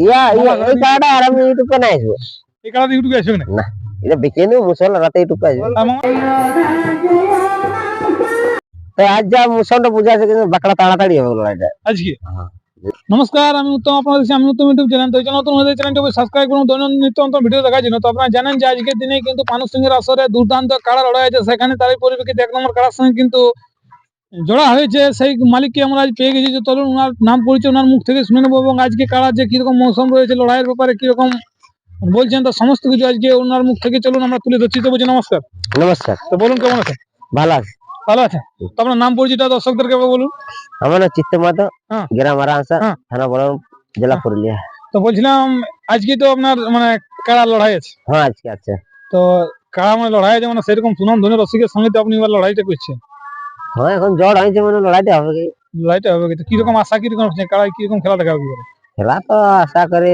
ইয়া ইয়া এই কাড়াটা আর আমি ইউটিউবে নাই আসব এই কাড়াতে ইউটিউবে আসবে না না এটা বেঁচে নিও মুসল রাতে ইউটিউবে আসব তো আজ যা মুসলটা বুঝা আছে কিন্তু বাকড়া তাড়াতাড়ি হবে লড়াইটা আজকে। নমস্কার আমি উত্তম আপনাদের দেখছি আমি উত্তম ইউটিউব চ্যানেল তো নতুন চ্যানেলটি সাবস্ক্রাইব করুন দৈনন্দিন নিত্য নতুন ভিডিও দেখার জন্য তো আপনারা জানেন যে আজকের দিনে কিন্তু পানু সিংহের আসরে দুর্দান্ত কাড়া লড়াই আছে। সেখানে তারই পরিপ্রেক্ষিতে এক নম্বর কাড়ার সঙ্গে কিন্তু জোড়া হয়েছে সেই মালিককে আমরা আজ পেয়ে গেছি যে চলুন ওনার নাম পরিচয় ওনার মুখ থেকে শুনে নেব এবং আজকে কারা যে কীরকম মৌসুম রয়েছে লড়াইয়ের ব্যাপারে কীরকম বলছেন তার সমস্ত কিছু আজকে ওনার মুখ থেকে চলুন আমরা তুলে ধরছি। তো বলছি নমস্কার। নমস্কার। তো বলুন কেমন আছেন? ভালো আছে। ভালো আছে তো আপনার নাম পরিচয়টা দর্শকদেরকে বলুন। আমার নাম চিত্ত মাতো হ্যাঁ। গ্রাম আরামসা হ্যাঁ। থানা বড় জেলা পুরুলিয়া। তো বলছিলাম আজকে তো আপনার মানে কারা লড়াই আছে? হ্যাঁ আজকে আছে। তো কারা মানে লড়াই আছে মানে সেরকম সুনাম ধনে রসিকের সঙ্গে তো আপনি এবার লড়াইটা করছেন। হ্যাঁ এখন জ্বর হয়েছে মানে লড়াইটা হবে কি? লড়াইটা হবে কীরকম আশা কীরকম কীরকম খেলা দেখা হবে খেলা তো আশা করে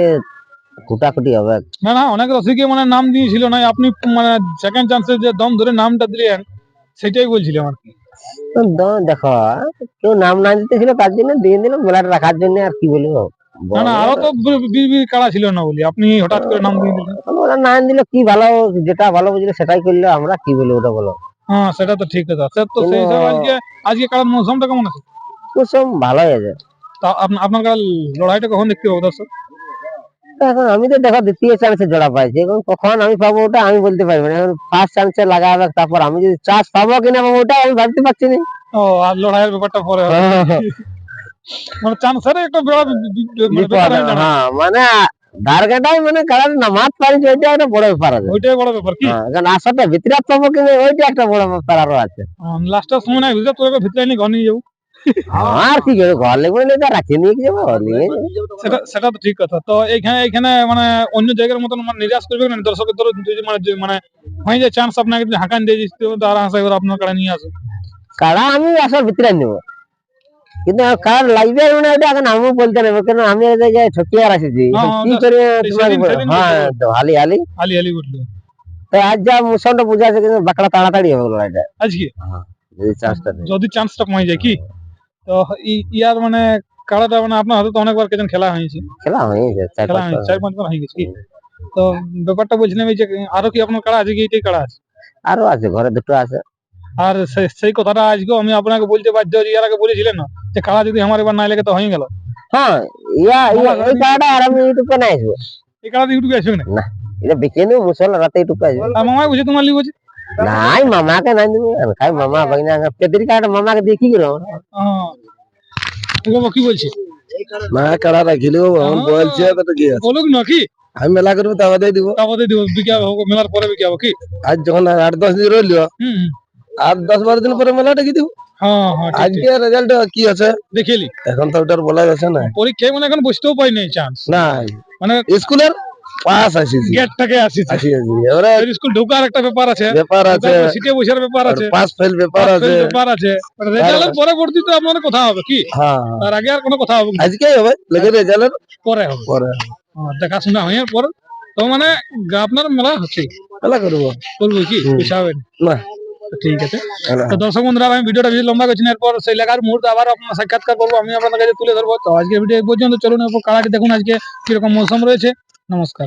কুটাকুটি হবে। না না অনেক রসিকে মানে নাম দিয়েছিল না আপনি মানে সেকেন্ড চান্সে যে দম ধরে নামটা দিলেন সেটাই বলছিলাম আর কি। দেখো কেউ নাম না দিতেছিল তার জন্য দিয়ে দিলাম রাখার জন্য আর কি বলব? না না আরও তো কাড়া ছিল না বলি আপনি হঠাৎ করে নাম দিয়ে দিলেন। ওরা না দিলে কি ভালো যেটা ভালো বুঝলে সেটাই করল আমরা কি বলব ওটা বলো। হ্যাঁ সেটা তো ঠিক কথা। সে তো সেই হিসাবে আজকে আজকে কাড়ার মৌসুমটা কেমন আছে? কুসুম ভালোই আছে। তা আপনা- আপনার কাড়ার লড়াইটা কখন দেখতে পাবো দর্শক? এখন আমি তো দেখো দ্বিতীয় চান্সে জোড়া পাইছি। এখন কখন আমি পাবো ওটা আমি বলতে পারব না। এখন ফার্স্ট চান্সে লাগাবে তারপর আমি যদি চান্স পাবো কিনা পাবো ওটা আমি ভাবতে পারছি না। ও আর লড়াইয়ের ব্যাপারটা পরে মানে চান্সের একটা বড়। হ্যাঁ মানে দারগাটাই মানে কারণ নামাজ পারিছে ওইটা একটা বড় ব্যাপার আছে। ওইটাই বড় ব্যাপার কি? হ্যাঁ, কারণ আশাটা ভিতরে পাবো ওইটা একটা বড় ব্যাপার আরও আছে। লাস্টের সময় না তোর ভিতরে নিয়ে ঘর নিয়ে যাব। আর কি করব ঘর লেগে নিয়ে তো রাখি নিয়ে যাব সেটা সেটা তো ঠিক কথা। তো এইখানে এইখানে মানে অন্য জায়গার মতন মানে নিরাশ করবে না দর্শকের ধরো মানে মানে হয় যে চান্স আপনাকে যদি হাঁকান দিয়ে দিচ্ছে তো আর আশা করে আপনার কাছে নিয়ে আসো কারা আমি আসার ভিতরে নেব কিন্তু কার লাগবে মানে ওটা এখন আমিও বলতে নেব কেন আমি জায়গায় ঠকিয়ার আসিছি হ্যাঁ, কি ওটা- করে তোমার হ্যাঁ হালি হালি। আলি আলি তো আজ যা বুঝা আছে কিন্তু বাকড়া তাড়াতাড়ি হবে লড়াইটা আজকে? যদি চান্সটা যদি চান্সটা কমে যায় কি? তো ইয়ার মানে কাড়াটা মানে আপনার হাতে তো অনেকবার কেজন খেলা হয়েছে। খেলা হয়েছে চার খেলা হয়েছে চার পাঁচবার হয়ে গেছে তো ব্যাপারটা বলছিলাম এই যে আরও কি আপনার কাড়া আছে কি এইটাই কাড়া আছে? আরও আছে ঘরে দুটো আছে। আর সেই কথাটা আজকে আমি আপনাকে বলতে বাধ্য ইয়ার আগে বলেছিলেন না? যে কাড়া যদি আমার এবার না লেগে তো হয়ে গেল। হ্যাঁ ইয়া ইয়া এই কাড়াটা আর আমি ইউটিউবে নাই আসব এই কাড়া ইউটিউবে আসবে না? এটা বেঁচে নিও মুসল রাতে ইউটিউবে আসব। মামাই বুঝে তোমার লিখে নাই মামাকে নাই দিব খাই মামা বাগনা পেদরি কাটা মামাকে দেখি গেল। বাবা কি বলছে না কাড়া রাখিলেও এখন বলছে তো কি বলুক না কি? আমি মেলা করব তা বাদে দিব। তারপরে দিব বিকাব হোক মেলার পরে বিকাব কি? আজ যখন আট দশ দিন রইল হুম হুম। দশ বারো দিন পরে মেলা ডেকে দিব? হ্যাঁ হ্যাঁ। আজকে রেজাল্ট কি আছে? দেখিলি। এখন তো ওটার বলা যাচ্ছে না। পরীক্ষায় মানে এখন বসতেও পাই নাই চান্স না মানে স্কুলের পাস আসি স্কুল ঢোকার একটা ব্যাপার আছে। ব্যাপার আছে। সিটে বসার ব্যাপার আছে। পাস ফেল ব্যাপার আছে। ব্যাপার আছে। রেজাল্টের আপনার কথা হবে কি? হ্যাঁ। তার আগে আর কোনো কথা হবে না। আজকেই হবে? লেগে রেজাল্টের পরে হবে। পরে। হ্যাঁ, দেখাশোনা হয়ে পর তো মানে আপনার মেলা হচ্ছে। মেলা করব। কি। না। ঠিক আছে। তো দর্শক বন্ধুরা আমি ভিডিওটা বেশি লম্বা করছি না এরপর সেই লেখার মুহূর্তে আবার আপনার সাক্ষাৎকার করব। আমি আপনাদের কাছে তুলে ধরবো। তো আজকে ভিডিও পর্যন্ত। চলুন এরপর কালাটি দেখুন আজকে কীরকম মৌসুম রয়েছে। নমস্কার।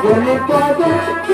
When it bothers